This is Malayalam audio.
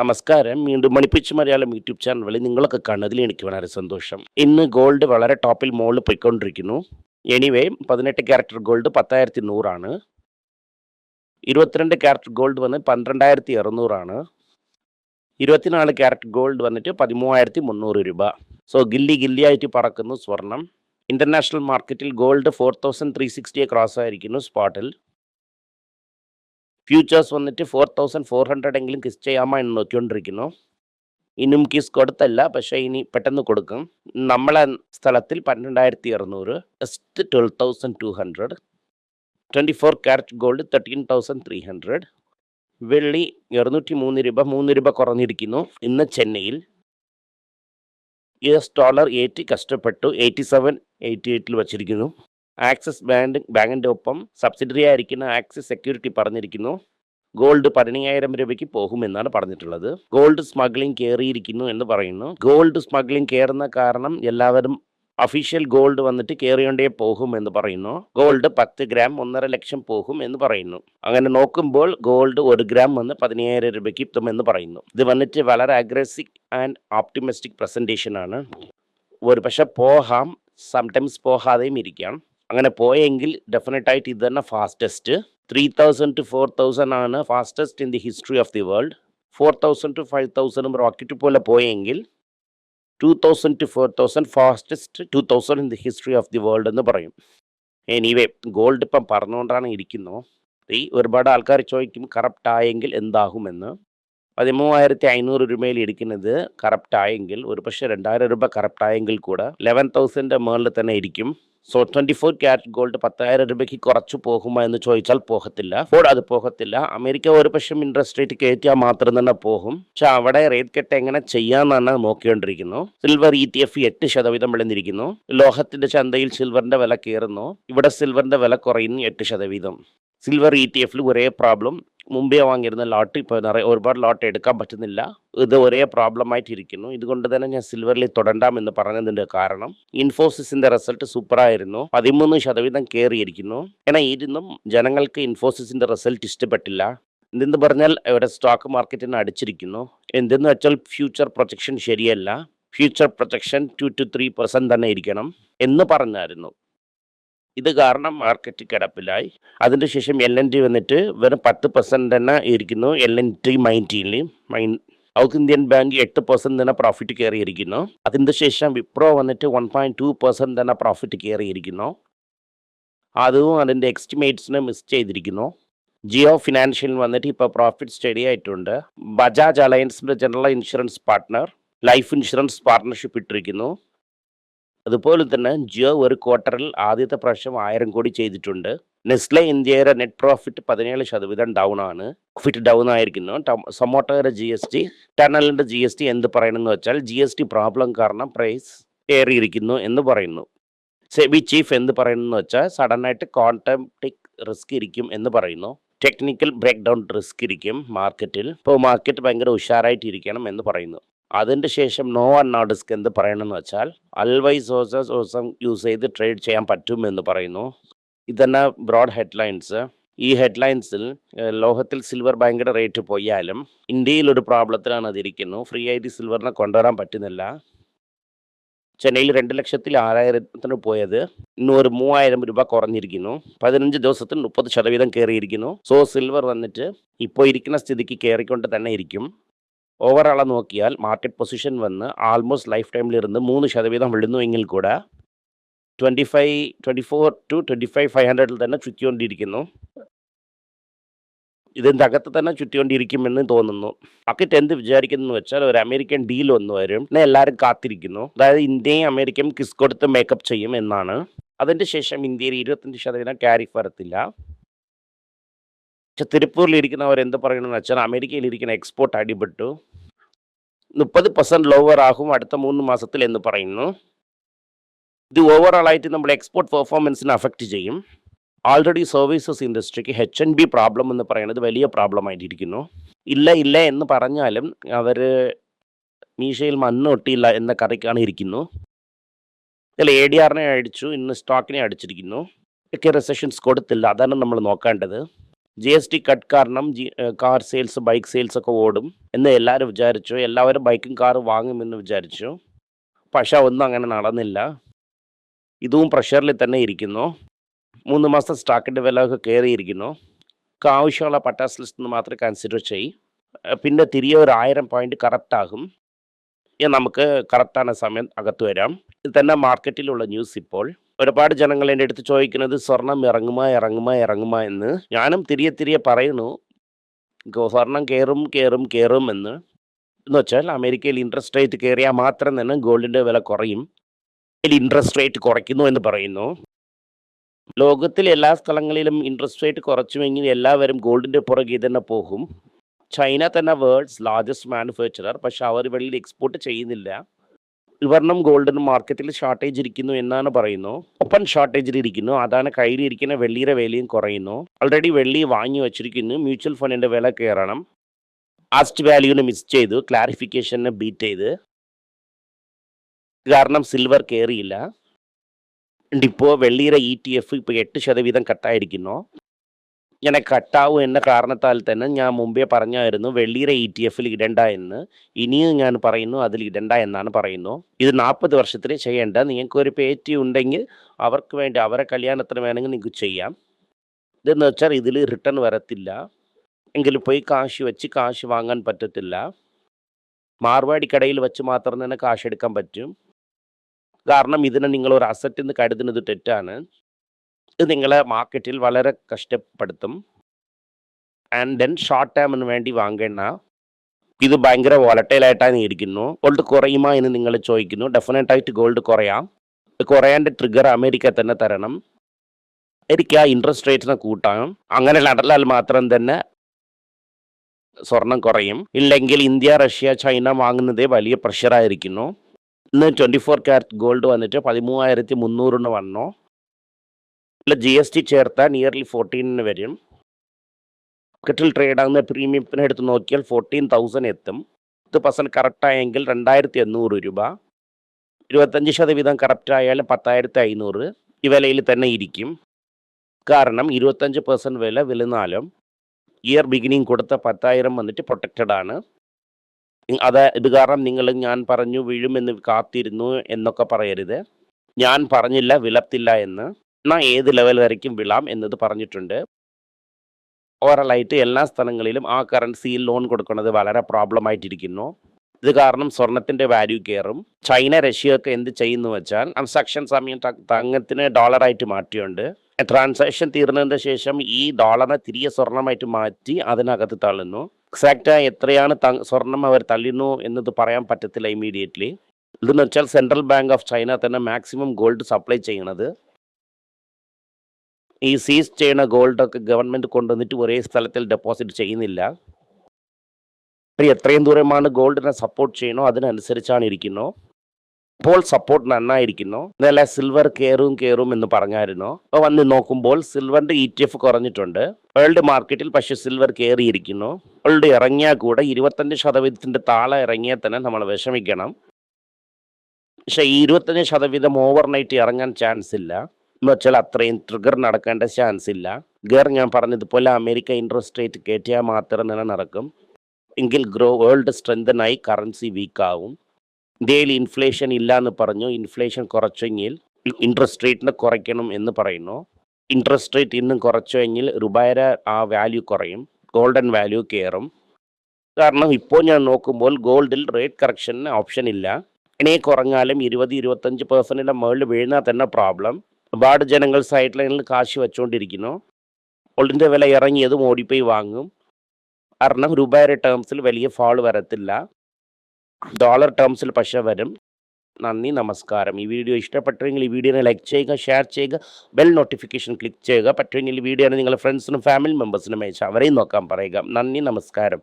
നമസ്കാരം. വീണ്ടും മണിപ്പിച്ച് മലയാളം യൂട്യൂബ് ചാനൽ വഴി നിങ്ങളൊക്കെ കാണുന്നതിൽ എനിക്ക് വളരെ സന്തോഷം. ഇന്ന് ഗോൾഡ് വളരെ ടോപ്പിൽ മുകളിൽ പോയിക്കൊണ്ടിരിക്കുന്നു. എനിവേ പതിനെട്ട് ക്യാരക്ടർ ഗോൾഡ് പത്തായിരത്തി നൂറാണ് ഇരുപത്തിരണ്ട് ക്യാരറ്റ് ഗോൾഡ് വന്ന് പന്ത്രണ്ടായിരത്തി അറുന്നൂറാണ് ഇരുപത്തിനാല് ക്യാരറ്റ് ഗോൾഡ് വന്നിട്ട് പതിമൂവായിരത്തി മുന്നൂറ് രൂപ. സോ ഗില്ലി ഗില്ലിയായിട്ട് പറക്കുന്നു സ്വർണം. ഇന്റർനാഷണൽ മാർക്കറ്റിൽ ഗോൾഡ് ഫോർ തൗസൻഡ് ത്രീ സിക്സ്റ്റിയെ ക്രോസ് ആയിരിക്കുന്നു സ്പോട്ടിൽ. ഫ്യൂച്ചേഴ്സ് വന്നിട്ട് ഫോർ തൗസൻഡ് ഫോർ ഹൺഡ്രഡ് എങ്കിലും കിസ് ചെയ്യാമോ എന്ന് നോക്കിക്കൊണ്ടിരിക്കുന്നു. ഇനിയും കിസ് കൊടുത്തല്ല പക്ഷേ ഇനി പെട്ടെന്ന് കൊടുക്കും. നമ്മളെ സ്ഥലത്തിൽ പന്ത്രണ്ടായിരത്തി അറുന്നൂറ് just twelve thousand two hundred twenty four carat gold thirteen thousand three hundred വെള്ളി ഇരുന്നൂറ്റി മൂന്ന് രൂപ മൂന്ന് രൂപ കുറഞ്ഞിരിക്കുന്നു. ഇന്ന് ചെന്നൈയിൽ യു എസ് ഡോളർ എയ്റ്റി കഷ്ടപ്പെട്ടു എയ്റ്റി സെവൻ എയ്റ്റി എയ്റ്റിൽ വച്ചിരിക്കുന്നു. ആക്സിസ് ബാങ്ക് ബാങ്കിന്റെ ഒപ്പം സബ്സിഡറി ആയിരിക്കുന്ന ആക്സിസ് സെക്യൂരിറ്റി പറഞ്ഞിരിക്കുന്നു. ഗോൾഡ് പതിനയ്യായിരം രൂപയ്ക്ക് പോകുമെന്നാണ് പറഞ്ഞിട്ടുള്ളത്. ഗോൾഡ് സ്മഗ്ലിംഗ് കയറിയിരിക്കുന്നു എന്ന് പറയുന്നു. ഗോൾഡ് സ്മഗ്ലിംഗ് കയറുന്ന കാരണം എല്ലാവരും അഫീഷ്യൽ ഗോൾഡ് വന്നിട്ട് കയറിയോണ്ടേ പോകും എന്ന് പറയുന്നു. ഗോൾഡ് പത്ത് ഗ്രാം ഒന്നര ലക്ഷം പോകും എന്ന് പറയുന്നു. അങ്ങനെ നോക്കുമ്പോൾ ഗോൾഡ് ഒരു ഗ്രാം വന്ന് പതിനയ്യായിരം രൂപയ്ക്ക് എത്തുമെന്ന് പറയുന്നു. ഇത് വന്നിട്ട് വളരെ അഗ്രസീവ് ആൻഡ് ഓപ്റ്റിമിസ്റ്റിക് പ്രസന്റേഷൻ ആണ്. ഒരു പക്ഷെ പോകാം സംടൈംസ് പോകാതെയും ഇരിക്കാം. അങ്ങനെ പോയെങ്കിൽ ഡെഫിനറ്റ് ആയിട്ട് ഇത് തന്നെ fastest three thousand two four thousand ആണ് fastest in the history of the world four thousand two five തൗസൻഡും rocket പോലെ പോയെങ്കിൽ two thousand two four thousand fastest two thousand in the history of the world എന്ന് പറയും. എനിവേ ഗോൾഡ് ഇപ്പം പറഞ്ഞുകൊണ്ടാണ് ഇരിക്കുന്നു. ഈ ഒരുപാട് ആൾക്കാർ ചോദിക്കും കറപ്റ്റ് ആയെങ്കിൽ എന്താകുമെന്ന്? പതിമൂവായിരത്തി അഞ്ഞൂറ് രൂപയിൽ ഇരിക്കുന്നത് കറപ്റ്റ് ആയെങ്കിൽ ഒരു പക്ഷേ രണ്ടായിരം രൂപ കറപ്റ്റ് ആയെങ്കിൽ കൂടെ ലെവൻ തൗസൻഡ് മേളിൽ തന്നെ ഇരിക്കും. So twenty four carat gold പത്തായിരം രൂപയ്ക്ക് കുറച്ച് പോകുമോ എന്ന് ചോദിച്ചാൽ പോകത്തില്ല. അപ്പോൾ അത് പോകത്തില്ല. അമേരിക്ക ഒരു പക്ഷം ഇൻട്രസ്റ്റ് റേറ്റ് കയറ്റിയാൽ മാത്രം തന്നെ പോകും. പക്ഷെ അവിടെ റേറ്റ് കെട്ട് എങ്ങനെ ചെയ്യാന്നാണ് നോക്കിക്കൊണ്ടിരിക്കുന്നു. സിൽവർ ഇ ടി എഫ് എട്ട് ശതവീതം വിളഞ്ഞിരിക്കുന്നു. ലോഹത്തിന്റെ ചന്തയിൽ സിൽവറിന്റെ വില കയറുന്നു. ഇവിടെ സിൽവറിന്റെ വില കുറയുന്നു എട്ട് ശതവീതം സിൽവർ ഇ ടി എഫിൽ ഒരേ പ്രോബ്ലം മുമ്പേ വാങ്ങിയിരുന്ന ലോട്ട് ഇപ്പോൾ നിറയെ ഒരുപാട് ലോട്ട് എടുക്കാൻ പറ്റുന്നില്ല. ഇത് ഒരേ പ്രോബ്ലം ആയിട്ടിരിക്കുന്നു. ഇതുകൊണ്ട് തന്നെ ഞാൻ സിൽവറിൽ തുടണ്ടാം എന്ന് പറഞ്ഞതിന്റെ കാരണം ഇൻഫോസിസിന്റെ റിസൾട്ട് സൂപ്പറായിരുന്നു. പതിമൂന്ന് ശതവീതം കയറിയിരിക്കുന്നു എന്നാൽ ഇരുന്നും ജനങ്ങൾക്ക് ഇൻഫോസിസിന്റെ റിസൾട്ട് ഇഷ്ടപ്പെട്ടില്ല. എന്തെന്ന് പറഞ്ഞാൽ ഇവിടെ സ്റ്റോക്ക് മാർക്കറ്റിനെ അടിച്ചിരിക്കുന്നു. എന്തെന്ന് വെച്ചാൽ ഫ്യൂച്ചർ പ്രൊജക്ഷൻ ശരിയല്ല. Future projection two two three percent തന്നെ ഇരിക്കണം എന്ന് പറഞ്ഞായിരുന്നു. ഇത് കാരണം മാർക്കറ്റ് കിടപ്പിലായി. അതിന് ശേഷം എൽ എൻ ടി വന്നിട്ട് വെറും പത്ത് പെർസെന്റ് തന്നെ ഇരിക്കുന്നു എൽ എൻ ടി മൈന്റീനിൽ മൈൻ സൗത്ത് ഇന്ത്യൻ ബാങ്ക് എട്ട് പെർസെന്റ് തന്നെ പ്രോഫിറ്റ് കയറിയിരിക്കുന്നു. അതിന് ശേഷം വിപ്രോ വന്നിട്ട് വൺ പോയിന്റ് ടു പെർസെന്റ് തന്നെ പ്രോഫിറ്റ് കയറിയിരിക്കുന്നു. അതും അതിന്റെ എക്സ്റ്റിമേറ്റ്സിനെ മിസ് ചെയ്തിരിക്കുന്നു. ജിയോ ഫിനാൻഷ്യൽ വന്നിട്ട് ഇപ്പോൾ പ്രോഫിറ്റ് സ്റ്റഡി ആയിട്ടുണ്ട്. Bajaj അലയൻസിന്റെ general insurance partner life insurance partnership ഇട്ടിരിക്കുന്നു. അതുപോലെ തന്നെ ജിയോ ഒരു ക്വാർട്ടറിൽ ആദ്യത്തെ പ്രാവശ്യം ആയിരം കോടി ചെയ്തിട്ടുണ്ട്. നെസ്ലെ ഇന്ത്യയുടെ നെറ്റ് പ്രോഫിറ്റ് പതിനേഴ് ശതവീതം ഡൗൺ ആണ്. ഫിറ്റ് ഡൗൺ ആയിരിക്കുന്നു. സൊമോട്ടോയുടെ ജി എസ് ടി ടണലിന്റെ ജി എസ് ടി എന്ത് പറയണമെന്ന് വെച്ചാൽ ജി എസ് ടി പ്രോബ്ലം കാരണം പ്രൈസ് ഏറിയിരിക്കുന്നു എന്ന് പറയുന്നു. സെബി ചീഫ് എന്ത് പറയുന്നു വെച്ചാൽ സഡനായിട്ട് കോൺടാക്ടിക് റിസ്ക് ഇരിക്കും എന്ന് പറയുന്നു. ടെക്നിക്കൽ ബ്രേക്ക് ഡൗൺ റിസ്ക് ഇരിക്കും മാർക്കറ്റിൽ ഇപ്പോൾ മാർക്കറ്റ് ഭയങ്കര ഉഷാറായിട്ടിരിക്കണം എന്ന് പറയുന്നു. അതിന്റെ ശേഷം നോ വൺ നോഡിസ്ക് എന്ത് പറയണമെന്ന് വെച്ചാൽ അൽവൈ സോഴ്സസ് ഓസം യൂസ് ചെയ്ത് ട്രേഡ് ചെയ്യാൻ പറ്റും എന്ന് പറയുന്നു. ഇതന്നെ ബ്രോഡ് ഹെഡ്ലൈൻസ്. ഈ ഹെഡ്ലൈൻസിൽ ലോഹത്തിൽ സിൽവർ ഭയങ്കര റേറ്റ് പോയാലും ഇന്ത്യയിൽ ഒരു പ്രോബ്ലത്തിലാണ് അതിരിക്കുന്നു ഫ്രീ ആയിട്ട് സിൽവറിനെ കൊണ്ടുവരാൻ പറ്റുന്നില്ല. ചെന്നൈയിൽ രണ്ട് ലക്ഷത്തിൽ ആറായിരത്തിന് പോയത് ഇന്ന് ഒരു മൂവായിരം രൂപ കുറഞ്ഞിരിക്കുന്നു. പതിനഞ്ച് ദിവസത്തിൽ മുപ്പത് ശതവീതം കയറിയിരിക്കുന്നു. സോ സിൽവർ വന്നിട്ട് ഇപ്പോൾ ഇരിക്കുന്ന സ്ഥിതിക്ക് കയറിക്കൊണ്ട് തന്നെ ഇരിക്കും. ഓവറോളെ നോക്കിയാൽ മാർക്കറ്റ് പൊസിഷൻ വന്ന് ആൾമോസ്റ്റ് ലൈഫ് ടൈമിലിരുന്ന് മൂന്ന് ശതവീതം എങ്കിൽ കൂടെ twenty five twenty four two twenty five five ഹൺഡ്രഡിൽ തന്നെ ചുറ്റിക്കൊണ്ടിരിക്കുന്നു. ഇതിന്റെ അകത്ത് തന്നെ ചുറ്റിക്കൊണ്ടിരിക്കുമെന്ന് തോന്നുന്നു. മാർക്കറ്റ് എന്ത് വിചാരിക്കുന്നു വെച്ചാൽ ഒരു അമേരിക്കൻ ഡീൽ ഒന്ന് വരും. പിന്നെ എല്ലാവരും കാത്തിരിക്കുന്നു. അതായത് ഇന്ത്യയും അമേരിക്കയും കിസ് കൊടുത്ത് മേക്കപ്പ് ചെയ്യും എന്നാണ്. അതിന്റെ ശേഷം ഇന്ത്യയിൽ ഇരുപത്തഞ്ച് ശതമാനം ക്യാരി വരത്തില്ല. പക്ഷെ തിരുപ്പൂരിലിരിക്കുന്നവർ എന്ത് പറയണമെന്ന് വെച്ചാൽ അമേരിക്കയിലിരിക്കുന്ന എക്സ്പോർട്ട് അടിപെട്ടു. മുപ്പത് പെർസെന്റ് ലോവർ ആകും അടുത്ത മൂന്ന് മാസത്തിൽ എന്ന് പറയുന്നു. ഇത് ഓവറോൾ ആയിട്ട് നമ്മുടെ എക്സ്പോർട്ട് പെർഫോമൻസിനെ അഫക്റ്റ് ചെയ്യും. ആൾറെഡി സർവീസസ് ഇൻഡസ്ട്രിക്ക് എച്ച് എൻ ബി പ്രോബ്ലം എന്ന് പറയുന്നത് വലിയ പ്രോബ്ലം ആയിട്ടിരിക്കുന്നു. ഇല്ല ഇല്ല എന്ന് പറഞ്ഞാലും അവർ മീശയിൽ മണ്ണ് ഒട്ടിയില്ല എന്ന കറിക്കാണ് ഇരിക്കുന്നു. ഇതിൽ എ ഡി ആറിനെ അടിച്ചു ഇന്ന് സ്റ്റോക്കിനെ അടിച്ചിരിക്കുന്നു. ഒക്കെ റെസഷൻസ് കൊടുത്തില്ല. അതാണ് നമ്മൾ നോക്കേണ്ടത്. ജി എസ് ടി കട്ട് കാരണം G car sales bike sales ഒക്കെ ഓടും എന്ന് എല്ലാവരും വിചാരിച്ചു. എല്ലാവരും ബൈക്കും കാറും വാങ്ങുമെന്ന് വിചാരിച്ചു. പക്ഷെ ഒന്നും അങ്ങനെ നടന്നില്ല. ഇതും പ്രഷറിൽ തന്നെ ഇരിക്കുന്നു. മൂന്ന് മാസത്തെ സ്റ്റാക്കിന്റെ വില ഒക്കെ കയറിയിരിക്കുന്നു. ആവശ്യമുള്ള പട്ടാസ് ലിസ്റ്റ് നിന്ന് മാത്രമേ കൺസിഡർ ചെയ്യും. പിന്നെ തിരികെ ഒരു ആയിരം പോയിന്റ് കറക്റ്റ് ആകും. നമുക്ക് കറക്റ്റാണ് സമയം അകത്ത് വരാം. ഇത് തന്നെ മാർക്കറ്റിലുള്ള ന്യൂസ് ഇപ്പോൾ. ഒരുപാട് ജനങ്ങൾ എന്റെ അടുത്ത് ചോദിക്കുന്നത് സ്വർണം ഇറങ്ങുമോ ഇറങ്ങുമോ ഇറങ്ങുമോ എന്ന്. ഞാനും തിരിയെ തിരിയെ പറയുന്നു സ്വർണം കയറും കയറും കയറും എന്ന്. എന്ന് വെച്ചാൽ അമേരിക്കയിൽ ഇൻട്രസ്റ്റ് റേറ്റ് കയറിയാൽ മാത്രം തന്നെ ഗോൾഡിന്റെ വില കുറയും. ഇൻട്രസ്റ്റ് റേറ്റ് കുറയ്ക്കുന്നു എന്ന് പറയുന്നു. ലോകത്തിൽ എല്ലാ സ്ഥലങ്ങളിലും ഇൻട്രസ്റ്റ് റേറ്റ് കുറച്ചുമെങ്കിൽ എല്ലാവരും ഗോൾഡിന്റെ പുറകെ തന്നെ പോകും. ചൈന തന്നെ വേൾഡ്സ് ലാർജസ്റ്റ് മാനുഫാക്ചറർ പക്ഷെ അവർ വെളിയിൽ എക്സ്പോർട്ട് ചെയ്യുന്നില്ല. ഇവർണം ഗോൾഡിന് മാർക്കറ്റിൽ ഷോർട്ടേജ് ഇരിക്കുന്നു എന്നാണ് പറയുന്നു. ഒപ്പൻ ഷോർട്ടേജിൽ ഇരിക്കുന്നു. അതാണ് കയ്യിലിരിക്കുന്ന വെള്ളിയുടെ വിലയും കുറയുന്നു. ഓൾറെഡി വെള്ളി വാങ്ങി വച്ചിരിക്കുന്നു. മ്യൂച്വൽ ഫണ്ടിന്റെ വില കയറണം. ആസ്റ്റ് വാല്യൂന് മിസ് ചെയ്തു. ക്ലാരിഫിക്കേഷനെ ബീറ്റ് ചെയ്ത്. കാരണം സിൽവർ കയറിയില്ല ഇപ്പോൾ വെള്ളിയുടെ ഇ ടി എഫ് ഇപ്പോൾ എട്ട് ശതവീതം കട്ടായിരിക്കുന്നു. ഇങ്ങനെ കട്ടാവും എന്ന കാരണത്താൽ തന്നെ ഞാൻ മുമ്പേ പറഞ്ഞായിരുന്നു വെള്ളിയുടെ ഇ ടി എഫിൽ ഇടണ്ട എന്ന്. ഇനിയും ഞാൻ പറയുന്നു അതിൽ ഇടണ്ട എന്നാണ് പറയുന്നു. ഇത് നാൽപ്പത് വർഷത്തിൽ ചെയ്യേണ്ട. നിങ്ങൾക്ക് ഒരു പേറ്റി ഉണ്ടെങ്കിൽ അവർക്ക് വേണ്ടി അവരെ കല്യാണത്തിന് വേണമെങ്കിൽ നിങ്ങൾക്ക് ചെയ്യാം. ഇതെന്ന് വെച്ചാൽ ഇതിൽ റിട്ടേൺ വരത്തില്ല. എങ്കിൽ പോയി കാശ് വെച്ച് കാശ് വാങ്ങാൻ പറ്റത്തില്ല. മാർവാടി കടയിൽ വെച്ച് മാത്രം തന്നെ കാശ് എടുക്കാൻ പറ്റും. കാരണം ഇതിനെ നിങ്ങൾ ഒരു അസറ്റ് എന്ന് കരുതുന്നത് തെറ്റാണ്. ഇത് നിങ്ങളെ മാർക്കറ്റിൽ വളരെ കഷ്ടപ്പെടുത്തും. ആൻഡ് ദെൻ ഷോർട്ട് ടേമിന് വേണ്ടി വാങ്ങേണ്ട ഇത് ഭയങ്കര ആയിട്ടാണ് ഇരിക്കുന്നു ഗോൾഡ് കുറയുമോ എന്ന് നിങ്ങൾ ചോദിക്കുന്നു. ഡെഫിനറ്റ് ആയിട്ട് ഗോൾഡ് കുറയാം കുറയാന്റെ ട്രിഗർ അമേരിക്ക തന്നെ തരണം. ആ ഇൻട്രസ്റ്റ് റേറ്റിനെ കൂട്ടാം. അങ്ങനെ നടന്നാൽ മാത്രം തന്നെ സ്വർണം കുറയും. ഇല്ലെങ്കിൽ ഇന്ത്യ റഷ്യ ചൈന വാങ്ങുന്നതേ വലിയ പ്രഷറായിരിക്കുന്നു ഇന്ന് ട്വന്റി ഫോർ ക്യാരറ്റ് ഗോൾഡ് വന്നിട്ട് പതിമൂവായിരത്തി മുന്നൂറിന് വന്നു. ജി എസ് ടി ചേർത്താൽ നിയർലി ഫോർട്ടീനിന് വരും. മാർക്കറ്റിൽ ട്രേഡ് ആകുന്ന പ്രീമിയത്തിന് എടുത്ത് നോക്കിയാൽ ഫോർട്ടീൻ തൗസൻഡ് എത്തും. പത്ത് പെർസെന്റ് കറക്റ്റായെങ്കിൽ രണ്ടായിരത്തി എണ്ണൂറ് രൂപ. ഇരുപത്തഞ്ച് ശതവീതം കറക്റ്റായാലും പത്തായിരത്തി അഞ്ഞൂറ് ഈ വിലയിൽ തന്നെ ഇരിക്കും. കാരണം ഇരുപത്തഞ്ച് പെർസെന്റ് വില വിലുന്നാലും ഇയർ ബിഗിനിങ് കൊടുത്ത പത്തായിരം വന്നിട്ട് പ്രൊട്ടക്റ്റഡ് ആണ്. അത് ഇത് കാരണം നിങ്ങൾ ഞാൻ പറഞ്ഞു വീഴുമെന്ന് കാത്തിരുന്നു എന്നൊക്കെ പറയരുത്. ഞാൻ പറഞ്ഞില്ല വിലത്തില്ല എന്ന്. എന്നാൽ ഏത് ലെവൽ വരയ്ക്കും വിളാം എന്നത് പറഞ്ഞിട്ടുണ്ട്. ഓവറലായിട്ട് എല്ലാ സ്ഥലങ്ങളിലും ആ കറൻസിയിൽ ലോൺ കൊടുക്കുന്നത് വളരെ പ്രോബ്ലം ആയിട്ടിരിക്കുന്നു. ഇത് കാരണം സ്വർണത്തിന്റെ വാല്യൂ കയറും. ചൈന റഷ്യയൊക്കെ എന്ത് ചെയ്യുന്നു വെച്ചാൽ ട്രാൻസാക്ഷൻ സമയം തങ്ങത്തിന് ഡോളറായിട്ട് മാറ്റിയുണ്ട് ട്രാൻസാക്ഷൻ തീർന്നതിന് ശേഷം ഈ ഡോളറിനെ തിരികെ സ്വർണമായിട്ട് മാറ്റി അതിനകത്ത് തള്ളുന്നു. എക്സാക്റ്റായി എത്രയാണ് സ്വർണം അവർ തള്ളുന്നു എന്നത് പറയാൻ പറ്റത്തില്ല ഇമ്മീഡിയറ്റ്ലി ഇതെന്ന് വെച്ചാൽ സെൻട്രൽ ബാങ്ക് ഓഫ് ചൈന തന്നെ മാക്സിമം ഗോൾഡ് സപ്ലൈ ചെയ്യണത് ഈ സീസ് ചെയ്യുന്ന ഗോൾഡൊക്കെ ഗവൺമെന്റ് കൊണ്ടുവന്നിട്ട് ഒരേ സ്ഥലത്തിൽ ഡെപ്പോസിറ്റ് ചെയ്യുന്നില്ല. അപ്പോൾ എത്രയും ദൂരമാണ് ഗോൾഡിനെ സപ്പോർട്ട് ചെയ്യണോ അതിനനുസരിച്ചാണ് ഇരിക്കുന്നു. ഇപ്പോൾ സപ്പോർട്ട് നന്നായിരിക്കുന്നു. ഇന്നലെ സിൽവർ കയറും കയറും എന്ന് പറഞ്ഞായിരുന്നു. അപ്പോൾ വന്ന് നോക്കുമ്പോൾ സിൽവറിന്റെ ഇ ടി എഫ് കുറഞ്ഞിട്ടുണ്ട്. വേൾഡ് മാർക്കറ്റിൽ പക്ഷേ സിൽവർ കയറിയിരിക്കുന്നു. വേൾഡ് ഇറങ്ങിയാൽ കൂടെ ഇരുപത്തഞ്ച് ശതവീതത്തിന്റെ താളെ ഇറങ്ങിയാൽ തന്നെ നമ്മൾ വിഷമിക്കണം. പക്ഷേ ഈ ഇരുപത്തഞ്ച് ശതവീതം ഓവർനൈറ്റ് ഇറങ്ങാൻ ചാൻസ് ഇല്ല. എന്ന് വെച്ചാൽ അത്രയും ട്രിഗർ നടക്കേണ്ട ചാൻസ് ഇല്ല. ഗർ ഞാൻ പറഞ്ഞതുപോലെ അമേരിക്ക ഇൻട്രസ്റ്റ് റേറ്റ് കയറ്റിയാൽ മാത്രം തന്നെ നടക്കും. എങ്കിൽ ഗ്രോ വേൾഡ് സ്ട്രെങ്തനായി കറൻസി വീക്ക് ആവും. ഇന്ത്യയിൽ ഇൻഫ്ലേഷൻ ഇല്ല എന്ന് പറഞ്ഞു. ഇൻഫ്ലേഷൻ കുറച്ചെങ്കിൽ ഇൻട്രസ്റ്റ് റേറ്റിനെ കുറയ്ക്കണം എന്ന് പറയുന്നു. ഇൻട്രസ്റ്റ് റേറ്റ് ഇന്നും കുറച്ചെങ്കിൽ രൂപയുടെ ആ വാല്യൂ കുറയും. ഗോൾഡൻ വാല്യൂ കയറും. കാരണം ഇപ്പോൾ ഞാൻ നോക്കുമ്പോൾ ഗോൾഡിൽ റേറ്റ് കറക്ഷന് ഓപ്ഷൻ ഇല്ല. ഇനി കുറഞ്ഞാലും ഇരുപത് ഇരുപത്തഞ്ച് പെർസെന്റിന്റെ മുകളിൽ വീഴുന്നാൽ തന്നെ പ്രോബ്ലം ഒരുപാട് ജനങ്ങൾ സൈഡ് ലൈനിൽ കാശ് വെച്ചുകൊണ്ടിരിക്കുന്നു ഗോൾഡിന്റെ വില ഇറങ്ങിയതും ഓടിപ്പോയി വാങ്ങും. കാരണം രൂപയുടെ ടേംസിൽ വലിയ ഫാൾ വരത്തില്ല. ഡോളർ ടേംസിൽ പക്ഷേ വരും. നന്ദി നമസ്കാരം. ഈ വീഡിയോ ഇഷ്ടപ്പെട്ടെങ്കിൽ ഈ വീഡിയോനെ ലൈക്ക് ചെയ്യുക ഷെയർ ചെയ്യുക ബെൽ നോട്ടിഫിക്കേഷൻ ക്ലിക്ക് ചെയ്യുക. പറ്റുമെങ്കിൽ ഈ വീഡിയോനെ നിങ്ങളുടെ ഫ്രണ്ട്സിനും ഫാമിലി മെമ്പേഴ്സിനും അയച്ച് അവരെയും നോക്കാൻ പറയുക. നന്ദി നമസ്കാരം.